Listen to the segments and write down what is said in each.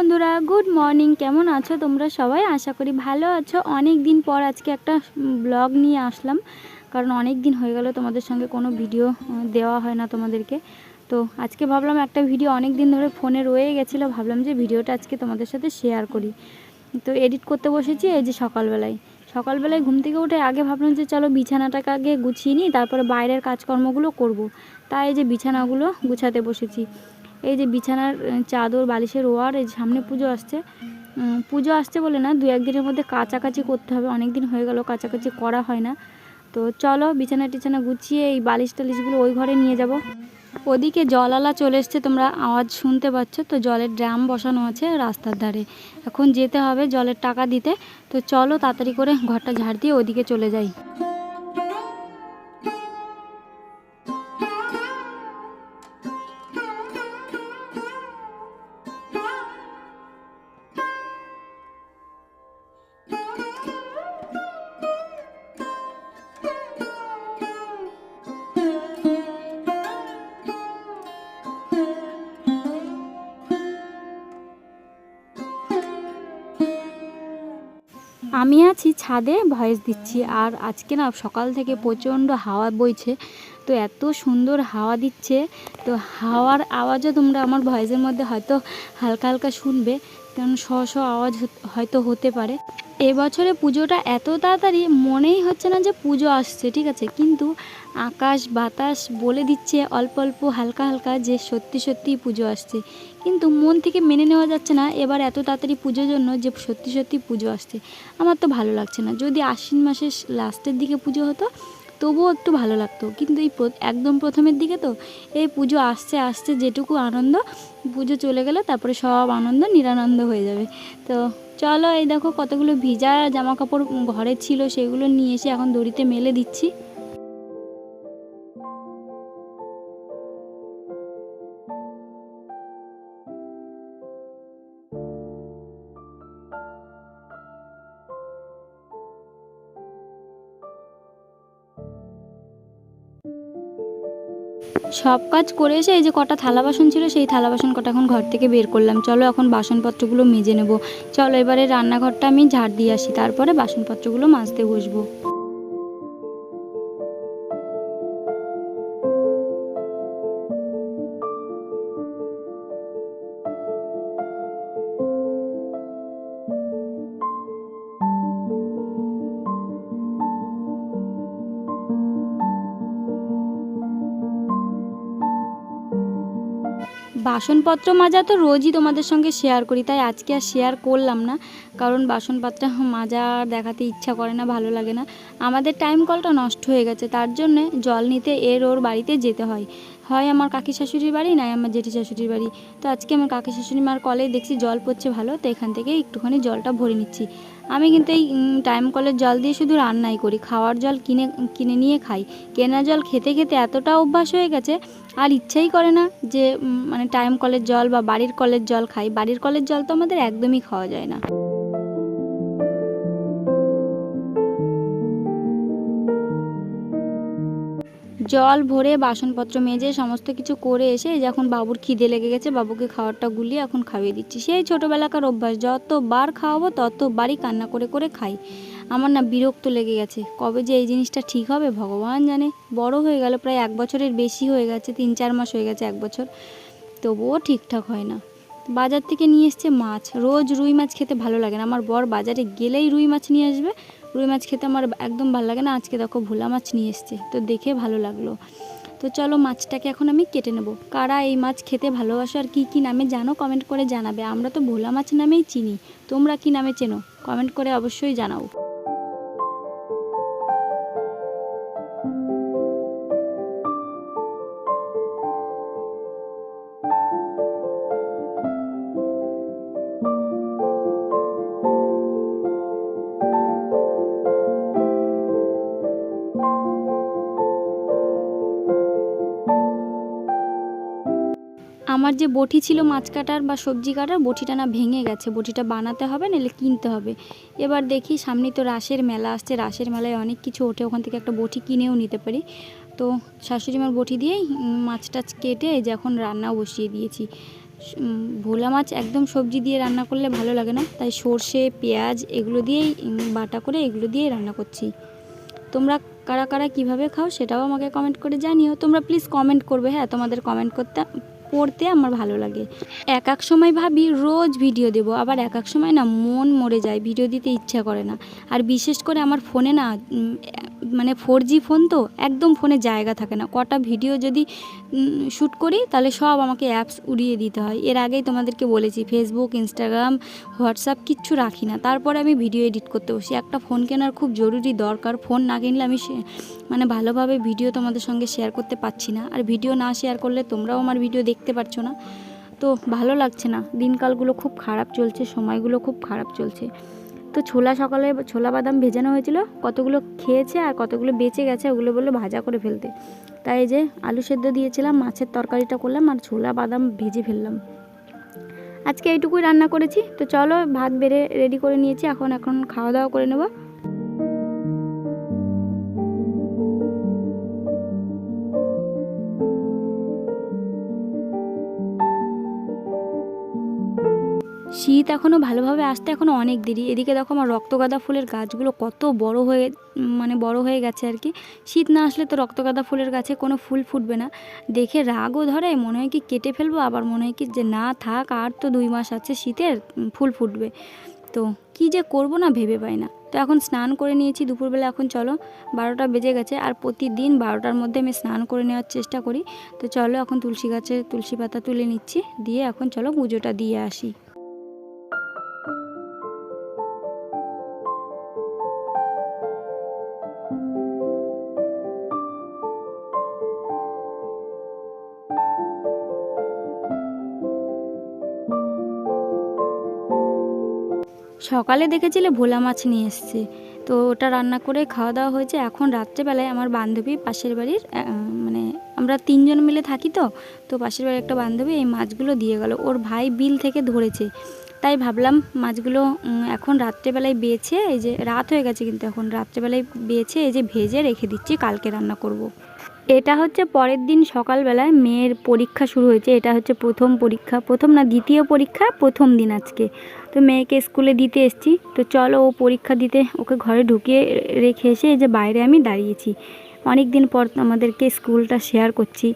বন্ধুরা good morning কেমন আছো তোমরা সবাই? আশা করি ভালো আছো। অনেক দিন পর আজকে একটা ব্লগ নিয়ে আসলাম। কারণ অনেক দিন হয়ে গেল তোমাদের সঙ্গে কোনো ভিডিও দেওয়া হয় না তোমাদেরকে। তো আজকে ভাবলাম একটা ভিডিও অনেক দিন ধরে ফোনে রয়ে গেছিল। ভাবলাম যে ভিডিওটা আজকে তোমাদের সাথে শেয়ার করি। তো এডিট করতে বসেছি এই যে সকালবেলায়। সকালবেলায় ঘুম থেকে উঠে আগে ভাবলাম যে চলো বিছানাটাকে আগে গুছিয়ে নিই, তারপরে বাইরের কাজকর্মগুলো করব। তাই যে বিছানাগুলো গুছাতে বসেছি। এই যে বিছানার চাদর, বালিশের ওয়ার, এই সামনে পুজো আসছে। পুজো আসছে বলে না, দু একদিনের মধ্যে কাচাকাচি করতে হবে। অনেক দিন হয়ে গেল, কাচাকাচি করা হয় না। তো চলো বিছানা টিছানা গুছিয়ে এই বালিশ টালিশগুলো ওই ঘরে নিয়ে যাব। ওদিকে জলালা চলে এসছে, তোমরা আওয়াজ শুনতে পাচ্ছ। তো জলের ড্রাম বসানো আছে রাস্তার ধারে। এখন যেতে হবে জলের টাকা দিতে। তো চলো তাড়াতাড়ি করে ঘরটা ঝাড় দিয়ে ওদিকে চলে যাই। আমি আছি ছাদে, ভয়েস দিচ্ছি। আর আজকে না সকাল থেকে প্রচণ্ড হাওয়া বইছে, তো এত সুন্দর হাওয়া দিচ্ছে। তো হাওয়ার আওয়াজও তোমরা আমার ভয়েসের মধ্যে হয়তো হালকা হালকা শুনবে, কারণ শ আওয়াজ হয়তো হতে পারে। এবছরে পুজোটা এত তাড়াতাড়ি মনেই হচ্ছে না যে পুজো আসছে, ঠিক আছে? কিন্তু আকাশ বাতাস বলে দিচ্ছে অল্প অল্প, হালকা হালকা যে সত্যি সত্যি পুজো আসছে। কিন্তু মন থেকে মেনে নেওয়া যাচ্ছে না এবার এত তাড়াতাড়ি পুজোর জন্য যে সত্যি সত্যি পুজো আসছে। আমার তো ভালো লাগছে না। যদি আশ্বিন মাসের লাস্টের দিকে পুজো হতো, তবুও একটু ভালো লাগতো। কিন্তু এই একদম প্রথমের দিকে তো এই পুজো আসছে আসছে যেটুকু আনন্দ, পুজো চলে গেলে, তারপরে সব আনন্দ নিরানন্দ হয়ে যাবে। তো চলো এই দেখো কতগুলো ভিজা জামা কাপড় ঘরে ছিল, সেগুলো নিয়ে এসে এখন দড়িতে মেলে দিচ্ছি। সব কাজ করে এসে এই যে কটা থালা বাসন ছিল, সেই থালা বাসন কটা এখন ঘর থেকে বের করলাম। চলো এখন বাসনপত্রগুলো মেজে নেব। চলো এবারে রান্নাঘরটা আমি ঝাড় দিয়ে আসি, তারপরে বাসনপত্রগুলো মাজতে বসবো। বাসনপত্র মাজা তো রোজই তোমাদের সঙ্গে শেয়ার করি, তাই আজকে আর শেয়ার করলাম না। কারণ বাসনপত্র মাজা দেখাতে ইচ্ছা করে না, ভালো লাগে না। আমাদের টাইম কলটা নষ্ট হয়ে গেছে, তার জন্যে জল নিতে এর ওর বাড়িতে যেতে হয়। হয় আমার কাকি শাশুড়ির বাড়ি নয় আমার জেঠি শাশুড়ির বাড়ি। তো আজকে আমার কাকি শাশুড়ি মার কলে দেখছি, জল পড়ছে ভালো, তো এখান থেকে একটুখানি জলটা ভরে নিচ্ছি। আমি কিন্তু এই টাইম কলের জল দিয়ে শুধু রান্নাই করি, খাওয়ার জল কিনে কিনে নিয়ে খাই। কেনা জল খেতে খেতে এতটা অভ্যাস হয়ে গেছে, আর ইচ্ছাই করে না যে মানে টাইম কলের জল বা বাড়ির কলের জল খাই। বাড়ির কলের জল তো আমাদের একদমই খাওয়া যায় না। জল ভরে বাসনপত্র মেজে সমস্ত কিছু করে এসে যখন বাবুর খিদে লেগে গেছে, বাবুকে খাওয়ারটা গুলিয়ে এখন খাইয়ে দিচ্ছি। সেই ছোটোবেলাকার অভ্যাস, যতবার খাওয়াবো ততবারই কান্না করে করে খাই। আমার না বিরক্ত লেগে গেছে, কবে যে এই জিনিসটা ঠিক হবে ভগবান জানে। বড় হয়ে গেল, প্রায় এক বছরের বেশি হয়ে গেছে, তিন চার মাস হয়ে গেছে এক বছর। তবুও ঠিকঠাক হয় না। বাজার থেকে নিয়ে এসছে মাছ, রোজ রুই মাছ খেতে ভালো লাগে না। আমার বর বাজারে গেলেই রুই মাছ নিয়ে আসবে রুই মাছ খেতে আমার একদম ভালো লাগে না। আজকে দেখো ভোলা মাছ নিয়ে এসছে, তো দেখে ভালো লাগল। তো চলো মাছটাকে এখন আমি কেটে নেব। কারা এই মাছ খেতে ভালোবাসো আর কী কী নামে জানো? কমেন্ট করে জানাবে। আমরা তো ভোলা মাছ নামেই চিনি। তোমরা কি নামে চেনো? কমেন্ট করে অবশ্যই জানাও। আমার যে বটি ছিল মাছ কাটার বা সবজি কাটার, বটিটা না ভেঙে গেছে। বটিটা বানাতে হবে, নাহলে কিনতে হবে। এবার দেখি সামনে তো রাসের মেলা আসছে। রাসের মেলায় অনেক কিছু ওঠে। ওখান থেকে একটা বটি কিনেও নিতে পারি। তো শাশুড়ি মার বটি দিয়েই মাছ টাছ কেটে যে এখন রান্নাও বসিয়ে দিয়েছি। ভোলা মাছ একদম সবজি দিয়ে রান্না করলে ভালো লাগে না। তাই সর্ষে, পেঁয়াজ এগুলো দিয়েই বাটা করে এগুলো দিয়েই রান্না করছি। তোমরা কারা কারা কীভাবে খাও সেটাও আমাকে কমেন্ট করে জানিও। তোমরা প্লিজ কমেন্ট করবে হ্যাঁ তোমাদের কমেন্ট করতে পড়তে আমার ভালো লাগে। এক এক সময় ভাবি রোজ ভিডিও দেব, আবার এক এক সময় না মন মরে যায়, ভিডিও দিতে ইচ্ছা করে না। আর বিশেষ করে আমার ফোনে না মানে ফোর জি ফোন তো একদম ফোনে জায়গা থাকে না। কটা ভিডিও যদি শ্যুট করি তাহলে সব আমাকে অ্যাপস উড়িয়ে দিতে হয়। এর আগেই তোমাদেরকে বলেছি ফেসবুক ইনস্টাগ্রাম হোয়াটসঅ্যাপ কিচ্ছু রাখি না। তারপরে আমি ভিডিও এডিট করতে বসি। একটা ফোন কেনার খুব জরুরি দরকার। ফোন না কিনলে আমি মানে ভালোভাবে ভিডিও তোমাদের সঙ্গে শেয়ার করতে পারছি না। আর ভিডিও না শেয়ার করলে তোমরাও আমার ভিডিও দেখতে পারছ না। তো ভালো লাগছে না। দিনকালগুলো খুব খারাপ চলছে, সময়গুলো খুব খারাপ চলছে। তো ছোলা সকালে ছোলা বাদাম ভেজানো হয়েছিল। কতগুলো খেয়েছে আর কতগুলো বেঁচে গেছে ওগুলো বলল ভাজা করে ফেলতে। তাই যে আলু সেদ্ধ দিয়েছিলাম, মাছের তরকারিটা করলাম আর ছোলা বাদাম ভেজে ফেললাম। আজকে এইটুকুই রান্না করেছি। তো চলো ভাত বেড়ে রেডি করে নিয়েছি। এখন এখন খাওয়া দাওয়া করে নেব। শীত এখনও ভালোভাবে আসতে এখনও অনেক দেরি। এদিকে দেখো আমার রক্তগাঁদা ফুলের গাছগুলো কত বড় হয়ে মানে বড় হয়ে গেছে আর কি। শীত না আসলে তো রক্তগাঁদা ফুলের গাছে কোনো ফুল ফুটবে না। দেখে রাগও ধরে, মনে হয় কি কেটে ফেলব, আবার মনে হয় কি যে না থাক, আর তো দুই মাস আছে শীতের ফুল ফুটবে। তো কি যে করব না ভেবে পাই না। তো এখন স্নান করে নিয়েছি, দুপুরবেলা এখন চলো, বারোটা বেজে গেছে, আর প্রতিদিন বারোটার মধ্যে আমি স্নান করে নেওয়ার চেষ্টা করি। তো চলো এখন তুলসী গাছে তুলসী পাতা তুলে নিচ্ছি, দিয়ে এখন চলো পুজোটা দিয়ে আসি। সকালে দেখেছিলে ভোলা মাছ নিয়ে এসছে। তো ওটা রান্না করে খাওয়া দাওয়া হয়েছে। এখন রাত্রেবেলায় আমার বান্ধবী পাশের বাড়ির মানে আমরা তিনজন মিলে থাকি তো তো পাশের বাড়ির একটা বান্ধবী এই মাছগুলো দিয়ে গেল। ওর ভাই বিল থেকে ধরেছে। তাই ভাবলাম মাছগুলো এখন রাত্রেবেলায় বেছে, এই যে রাত হয়ে গেছে কিন্তু এখন, রাত্রেবেলায় বেছে, এই যে ভেজে রেখে দিচ্ছি, কালকে রান্না করব। এটা হচ্ছে পরের দিন সকালবেলায় মেয়ের পরীক্ষা শুরু হয়েছে। এটা হচ্ছে প্রথম পরীক্ষা, প্রথম না দ্বিতীয় পরীক্ষা, প্রথম দিন আজকে। তো মেয়েকে স্কুলে দিতে এসছি। তো চলো ও পরীক্ষা দিতে, ওকে ঘরে ঢুকিয়ে রেখে এসে এই যে বাইরে আমি দাঁড়িয়েছি। অনেক দিন পর আমাদেরকে স্কুলটা শেয়ার করছি।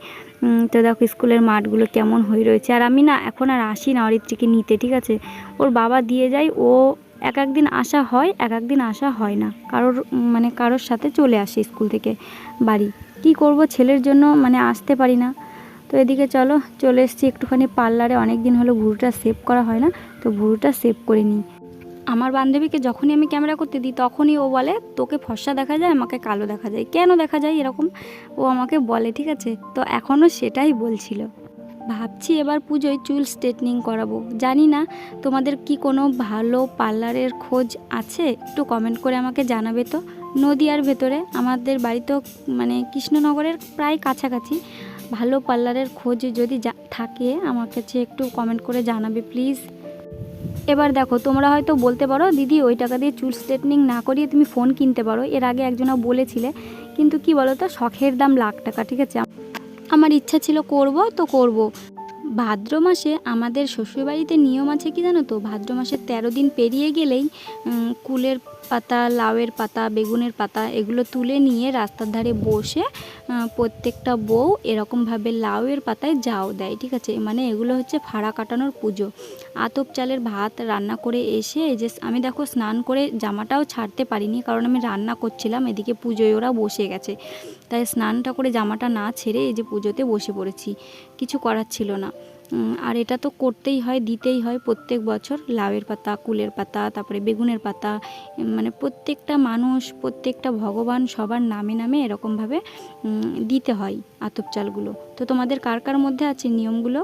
তো দেখো স্কুলের মাঠগুলো কেমন হয়ে রয়েছে। আর আমি না এখন আর আসি না অরিত্রীকে নিতে, ঠিক আছে? ওর বাবা দিয়ে যায় ও এক এক দিন আসা হয়, এক এক দিন আসা হয় না। কারোর মানে কারোর সাথে চলে আসে স্কুল থেকে বাড়ি। কি করব ছেলের জন্য মানে আসতে পারি না। তো এদিকে চলো, চলে এসেছি একটুখানি পার্লারে। অনেক দিন হলো ভুরুটা সেভ করা হয় না, তো ভুরুটা সেভ করে নিই। আমার বান্ধবীকে যখনই আমি ক্যামেরা করতে দিই, তখনই ও বলে, তোকে ফর্সা দেখা যায়, আমাকে কালো দেখা যায়। কেন দেখা যায়? এরকম ও আমাকে বলে, ঠিক আছে? তো এখনও সেটাই বলছিল। ভাবছি এবার পুজোয় চুল স্ট্রেটনিং করাবো। জানি না তোমাদের কি কোনো ভালো পার্লারের খোঁজ আছে? একটু কমেন্ট করে আমাকে জানাবে তো। নদিয়ার ভেতরে। আমাদের বাড়ি তো মানে কৃষ্ণনগরের প্রায় কাছাকাছি। ভালো পার্লারের খোঁজ যদি থাকে, আমার কাছে একটু কমেন্ট করে জানাবে প্লিজ এবার দেখো, তোমরা হয়তো বলতে পারো, দিদি, ওই টাকা দিয়ে চুল স্ট্রেটনিং না করিয়ে তুমি ফোন কিনতে পারো। এর আগে একজনা বলেছিলে, কিন্তু কি বলো তো শখের দাম লাখ টাকা, ঠিক আছে? আমার ইচ্ছা ছিল করব, তো করব। ভাদ্র মাসে আমাদের শ্বশুরবাড়িতে নিয়ম আছে কি জানো তো? ভাদ্র মাসের তেরো দিন পেরিয়ে গেলেই কুলের পাতা, লাউয়ের পাতা, বেগুনের পাতা এগুলো তুলে নিয়ে রাস্তার ধারে বসে প্রত্যেকটা বউ এরকমভাবে লাউয়ের পাতায় যাও দেয়, ঠিক আছে? মানে এগুলো হচ্ছে ফাড়া কাটানোর পুজো। আতপ চালের ভাত রান্না করে এসে এই যে আমি দেখো স্নান করে জামাটাও ছাড়তে পারিনি কারণ আমি রান্না করছিলাম, এদিকে পুজোয় ওরা বসে গেছে। তাই স্নানটা করে জামাটা না ছেড়ে এই যে পুজোতে বসে পড়েছি। কিছু করার ছিল না। আর এটা তো করতেই হয়, দিতেই হয় প্রত্যেক বছর। লাউয়ের পাতা, কুলের পাতা, তারপরে বেগুনের পাতা মানে প্রত্যেকটা মানুষ, প্রত্যেকটা ভগবান সবার নামে নামে এরকমভাবে দিতে হয় আতপ চালগুলো। তো তোমাদের কার কার মধ্যে আছে নিয়মগুলো?